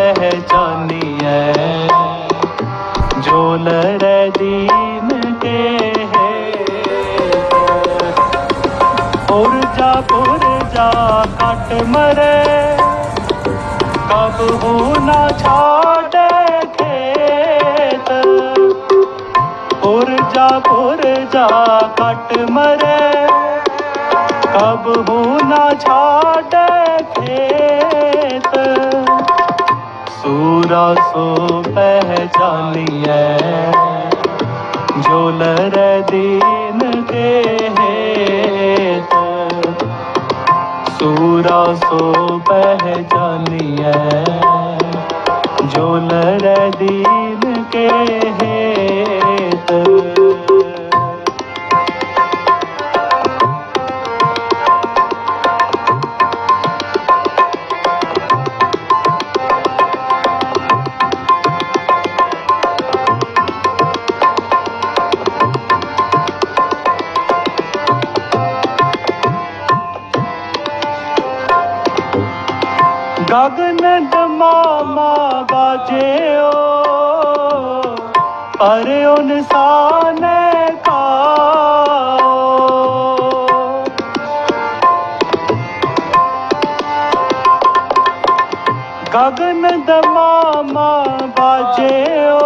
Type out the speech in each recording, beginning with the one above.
पहचानिए जो लर दीन के है पुरजा पुरजा कट मरे कब हो ना छाड़े खेत पुरजा पुरजा कट मरे कब हो ना छाड़े खेत ਸੋ ਪਹਿਚਾਨੀਐ। ਜੋ ਲਰੈ ਦੀਨ ਦੇ ਸੂਰਾ ਸੋ ਪਹਿਚਾਨੀਐ। ਜੋ ਲਰੈ ਦੀਨ ਕੇ ਗਗਨ ਡਮਾਮਾ ਬਾਜਿਓ ਅਰੇ ਉਨਸਾਨੇ ਕਾਓ ਗਗਨ ਡਮਾਮਾ ਬਾਜਿਓ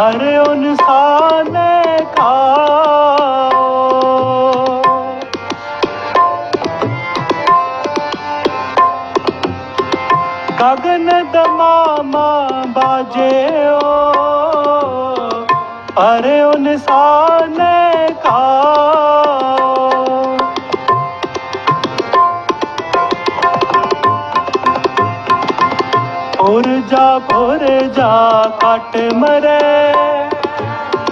ਅਰੇ ਉਨਸਾਨੇ ਕਾਓ ਗगन ਦਮਾਮਾ ਬਾਜਿਓ। ਪਰ ਉਨਸਾਨੇ ਕਾਓ ਪੁਰਜਾ ਪੁਰਜਾ ਕਟ ਮਰੇ।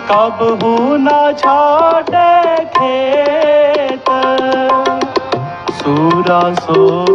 ਕਬ ਹੂ ਨਾ ਛਾੜੇ ਖੇਤ। ਸੂਰਾ ਸੋ